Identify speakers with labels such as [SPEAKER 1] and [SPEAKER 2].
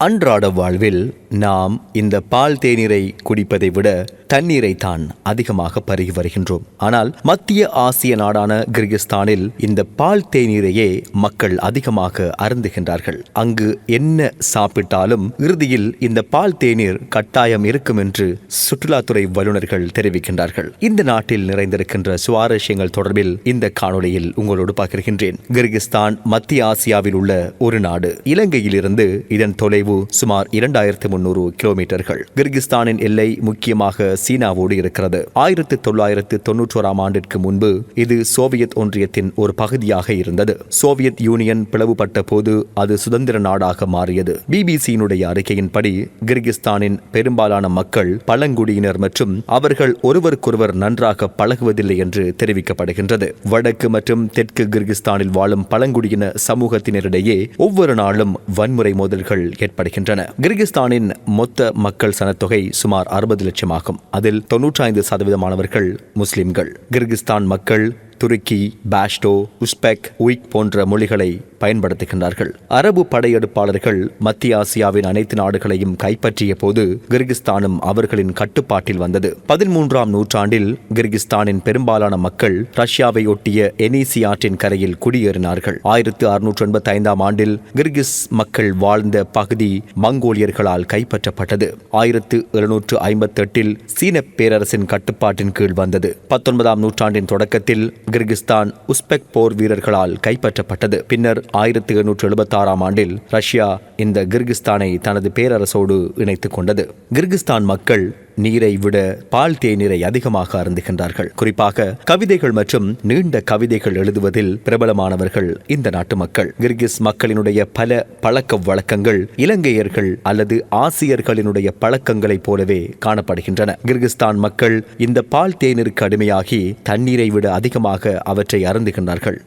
[SPEAKER 1] அன்றாட வாழ்வில் நாம் இந்த பால் தேநீரை குடிப்பதை விட தண்ணீரை தான் அதிகமாக பருகி வருகின்றோம். ஆனால் மத்திய ஆசிய நாடான கிர்கிஸ்தானில் இந்த பால் தேநீரையே மக்கள் அதிகமாக அருந்துகின்றார்கள். அங்கு என்ன சாப்பிட்டாலும் இறுதியில் இந்த பால் தேநீர் கட்டாயம் இருக்கும் என்று சுற்றுலாத்துறை வல்லுநர்கள் தெரிவிக்கின்றார்கள். இந்த நாட்டில் நிறைந்திருக்கின்ற சுவாரஸ்யங்கள் தொடர்பில் இந்த காணொளியில் உங்களோடு பகிர்கின்றேன். கிர்கிஸ்தான் மத்திய ஆசியாவில் உள்ள ஒரு நாடு. இலங்கையிலிருந்து இதன் தொலை தொலைவு சுமார் இரண்டாயிரத்து முன்னூறு கிலோமீட்டர்கள். கிர்கிஸ்தானின் எல்லை முக்கியமாக சீனாவோடு இருக்கிறது. ஆயிரத்தி தொள்ளாயிரத்து தொன்னூற்றோராம் ஆண்டிற்கு முன்பு இது சோவியத் ஒன்றியத்தின் ஒரு பகுதியாக இருந்தது. சோவியத் யூனியன் பிளவுபட்ட போது அது சுதந்திர நாடாக மாறியது. பிபிசியினுடைய அறிக்கையின்படி கிர்கிஸ்தானின் பெரும்பாலான மக்கள் பழங்குடியினர் மற்றும் அவர்கள் ஒருவருக்கொருவர் நன்றாக பழகுவதில்லை என்று தெரிவிக்கப்படுகின்றது. வடக்கு மற்றும் தெற்கு கிர்கிஸ்தானில் வாழும் பழங்குடியின சமூகத்தினரிடையே ஒவ்வொரு நாளும் வன்முறை மோதல்கள் ஏற்படுகின்றன. கிர்கிஸ்தானின் மொத்த மக்கள் சனத்தொகை சுமார் அறுபது லட்சம் ஆகும் அதில் தொன்னூற்றி ஐந்து சதவீதமானவர்கள் முஸ்லிம்கள். கிர்கிஸ்தான் மக்கள் துருக்கி பாஷ்டோ உஸ்பெக் உயிக் போன்ற மொழிகளை பயன்படுத்துகின்றார்கள். அரபு படையெடுப்பாளர்கள் மத்திய ஆசியாவின் அனைத்து நாடுகளையும் கைப்பற்றிய போது கிர்கிஸ்தானும் அவர்களின் கட்டுப்பாட்டில் வந்தது. பதிமூன்றாம் நூற்றாண்டில் கிர்கிஸ்தானின் பெரும்பாலான மக்கள் ரஷ்யாவை ஒட்டிய எனிசி ஆற்றின் கரையில் குடியேறினார்கள். ஆயிரத்து அறுநூற்று எண்பத்தி ஐந்தாம் ஆண்டில் கிர்கிஸ் மக்கள் வாழ்ந்த பகுதி மங்கோலியர்களால் கைப்பற்றப்பட்டது. ஆயிரத்து எழுநூற்று ஐம்பத்தி எட்டில் சீன பேரரசின் கட்டுப்பாட்டின் கீழ் வந்தது. பத்தொன்பதாம் நூற்றாண்டின் தொடக்கத்தில் கிர்கிஸ்தான் உஸ்பெக் போர் வீரர்களால் கைப்பற்றப்பட்டது. பின்னர் ஆயிரத்தி எண்ணூற்று எழுபத்தாறாம் ஆண்டில் ரஷ்யா இந்த கிர்கிஸ்தானை தனது பேரரசோடு இணைத்துக் கொண்டது. கிர்கிஸ்தான் மக்கள் நீரை விட பால் தேநீரை அதிகமாக அருந்துகின்றார்கள். குறிப்பாக கவிதைகள் மற்றும் நீண்ட கவிதைகள் எழுதுவதில் பிரபலமானவர்கள் இந்த நாட்டு மக்கள். கிர்கிஸ் மக்களினுடைய பல பழக்க வழக்கங்கள் இலங்கையர்கள் அல்லது ஆசியர்களினுடைய பழக்கங்களைப் போலவே காணப்படுகின்றன. கிர்கிஸ்தான் மக்கள் இந்த பால் தேநீருக்கு அடிமையாகி தண்ணீரை விட அதிகமாக அவற்றை அருந்துகின்றார்கள்.